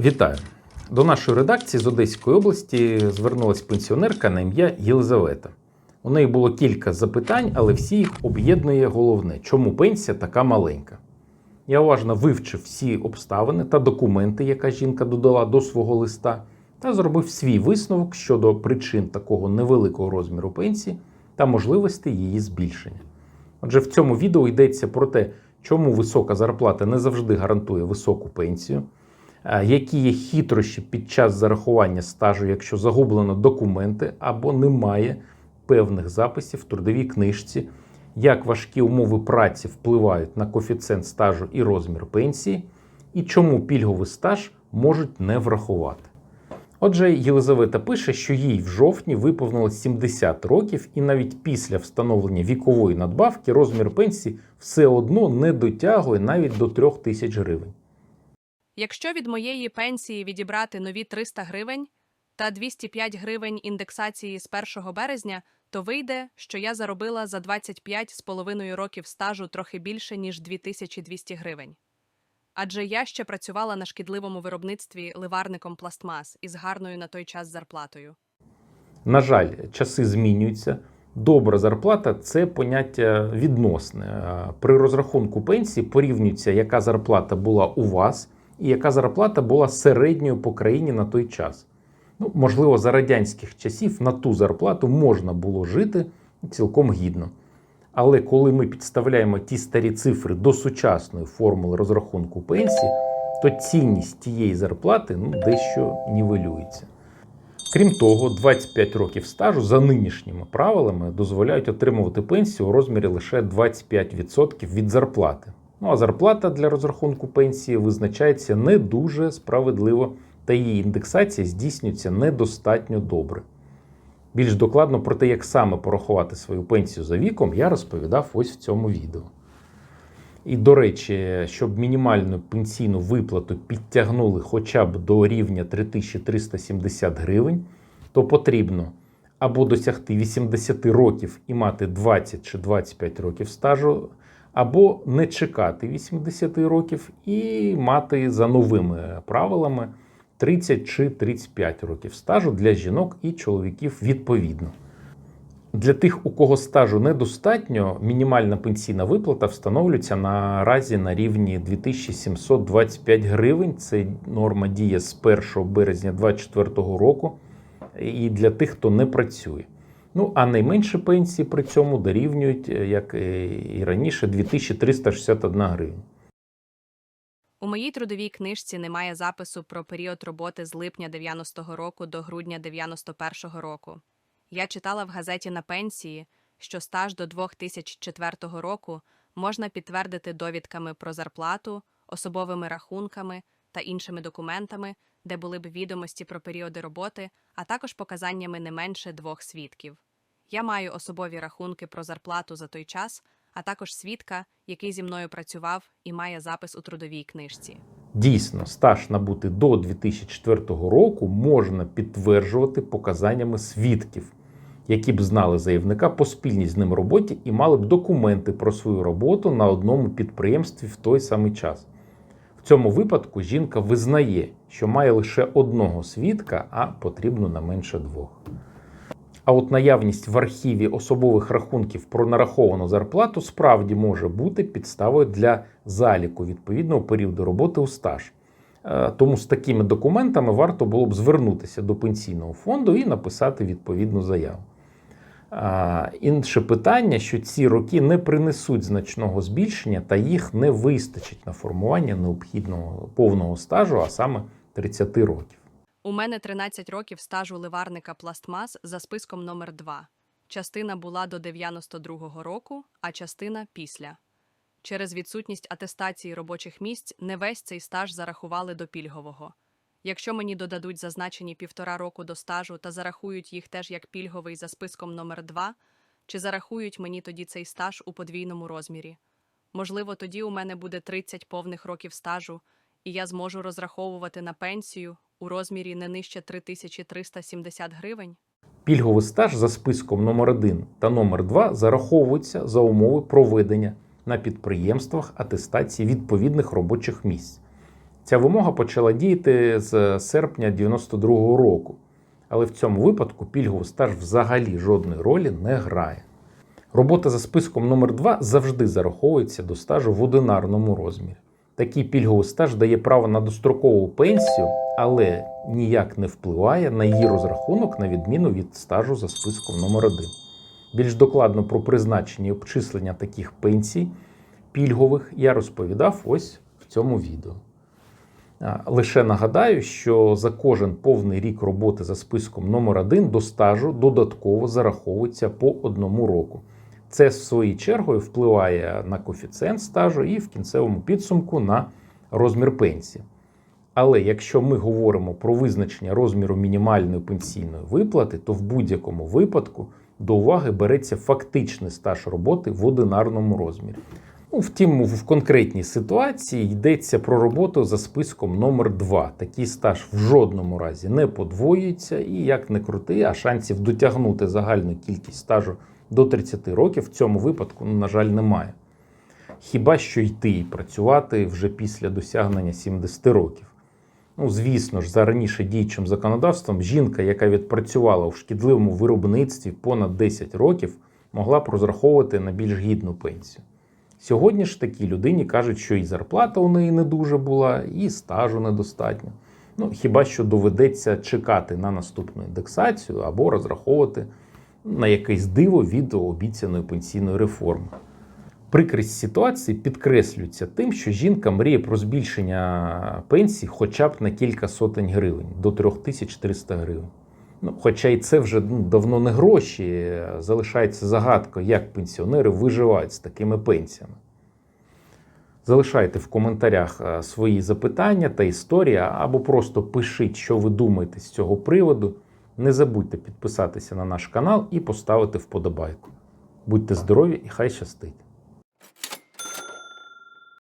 Вітаю! До нашої редакції з Одеської області звернулася пенсіонерка на ім'я Єлизавета. У неї було кілька запитань, але всі їх об'єднує головне, чому пенсія така маленька. Я уважно вивчив всі обставини та документи, яка жінка додала до свого листа, та зробив свій висновок щодо причин такого невеликого розміру пенсії та можливості її збільшення. Отже, в цьому відео йдеться про те, чому висока зарплата не завжди гарантує високу пенсію, які є хитрощі під час зарахування стажу, якщо загублено документи або немає певних записів в трудовій книжці, як важкі умови праці впливають на коефіцієнт стажу і розмір пенсії, і чому пільговий стаж можуть не врахувати. Отже, Єлизавета пише, що їй в жовтні виповнилось 70 років, і навіть після встановлення вікової надбавки розмір пенсії все одно не дотягує навіть до 3 тисяч гривень. Якщо від моєї пенсії відібрати нові 300 гривень та 205 гривень індексації з 1 березня, то вийде, що я заробила за 25 з половиною років стажу трохи більше, ніж 2200 гривень. Адже я ще працювала на шкідливому виробництві ливарником пластмас із гарною на той час зарплатою. На жаль, часи змінюються. Добра зарплата це поняття відносне. При розрахунку пенсії порівнюється, яка зарплата була у вас і яка зарплата була середньою по країні на той час. Ну, можливо, за радянських часів на ту зарплату можна було жити цілком гідно. Але коли ми підставляємо ті старі цифри до сучасної формули розрахунку пенсії, то цінність тієї зарплати ну, дещо нівелюється. Крім того, 25 років стажу за нинішніми правилами дозволяють отримувати пенсію у розмірі лише 25% від зарплати. Ну а зарплата для розрахунку пенсії визначається не дуже справедливо, та її індексація здійснюється недостатньо добре. Більш докладно про те, як саме порахувати свою пенсію за віком, я розповідав ось в цьому відео. І, до речі, щоб мінімальну пенсійну виплату підтягнули хоча б до рівня 3370 гривень, то потрібно або досягти 80 років і мати 20 чи 25 років стажу, або не чекати 80 років і мати за новими правилами 30 чи 35 років стажу для жінок і чоловіків відповідно. Для тих, у кого стажу недостатньо, мінімальна пенсійна виплата встановлюється наразі на рівні 2725 гривень. Це норма діє з 1 березня 2024 року. І для тих, хто не працює. Ну, а найменші пенсії при цьому дорівнюють, е, як е, і раніше, 2361 гривень. У моїй трудовій книжці немає запису про період роботи з липня 90-го року до грудня 91-го року. Я читала в газеті на пенсії, що стаж до 2004 року можна підтвердити довідками про зарплату, особовими рахунками та іншими документами, де були б відомості про періоди роботи, а також показаннями не менше двох свідків. Я маю особові рахунки про зарплату за той час, а також свідка, який зі мною працював і має запис у трудовій книжці. Дійсно, стаж набути до 2004 року можна підтверджувати показаннями свідків, які б знали заявника по спільній з ним роботі і мали б документи про свою роботу на одному підприємстві в той самий час. В цьому випадку жінка визнає, що має лише одного свідка, а потрібно не менше двох. А от наявність в архіві особових рахунків про нараховану зарплату справді може бути підставою для заліку відповідного періоду роботи у стаж. Е, Тому з такими документами варто було б звернутися до пенсійного фонду і написати відповідну заяву. Інше питання, що ці роки не принесуть значного збільшення та їх не вистачить на формування необхідного повного стажу, а саме 30 років. У мене 13 років стажу ливарника пластмас за списком номер 2 Частина була до 92-го року, а частина після. Через відсутність атестації робочих місць не весь цей стаж зарахували до пільгового. Якщо мені додадуть зазначені півтора року до стажу та зарахують їх теж як пільговий за списком номер 2 чи зарахують мені тоді цей стаж у подвійному розмірі? Можливо, тоді у мене буде 30 повних років стажу, і я зможу розраховувати на пенсію у розмірі не нижче 3370 гривень? Пільговий стаж за списком номер 1 та номер 2 зараховуються за умови проведення на підприємствах атестації відповідних робочих місць. Ця вимога почала діяти з серпня 92-го року, але в цьому випадку пільговий стаж взагалі жодної ролі не грає. Робота за списком номер 2 завжди зараховується до стажу в одинарному розмірі. Такий пільговий стаж дає право на дострокову пенсію, але ніяк не впливає на її розрахунок на відміну від стажу за списком номер 1 Більш докладно про призначення і обчислення таких пенсій пільгових я розповідав ось в цьому відео. Лише нагадаю, що за кожен повний рік роботи за списком номер 1 до стажу додатково зараховується по одному року. Це, в своїй чергою, впливає на коефіцієнт стажу і в кінцевому підсумку на розмір пенсії. Але якщо ми говоримо про визначення розміру мінімальної пенсійної виплати, то в будь-якому випадку до уваги береться фактичний стаж роботи в одинарному розмірі. Ну, втім, в конкретній ситуації йдеться про роботу за списком номер 2 Такий стаж в жодному разі не подвоюється, і як не крути, а шансів дотягнути загальну кількість стажу до 30 років в цьому випадку, ну, на жаль, немає. Хіба що йти і працювати вже після досягнення 70 років. Ну, звісно ж, за раніше діючим законодавством, жінка, яка відпрацювала у шкідливому виробництві понад 10 років, могла б розраховувати на більш гідну пенсію. Сьогодні ж такій людині кажуть, що і зарплата у неї не дуже була, і стажу недостатньо. Ну, хіба що доведеться чекати на наступну індексацію або розраховувати на якесь диво від обіцяної пенсійної реформи. Прикрість ситуації підкреслюється тим, що жінка мріє про збільшення пенсії хоча б на кілька сотень гривень до 3300 гривень. Ну, хоча і це вже ну, давно не гроші, залишається загадкою, як пенсіонери виживають з такими пенсіями. Залишайте в коментарях е, свої запитання та історії, або просто пишіть, що ви думаєте з цього приводу. Не забудьте підписатися на наш канал і поставити вподобайку. Будьте здорові і хай щастить!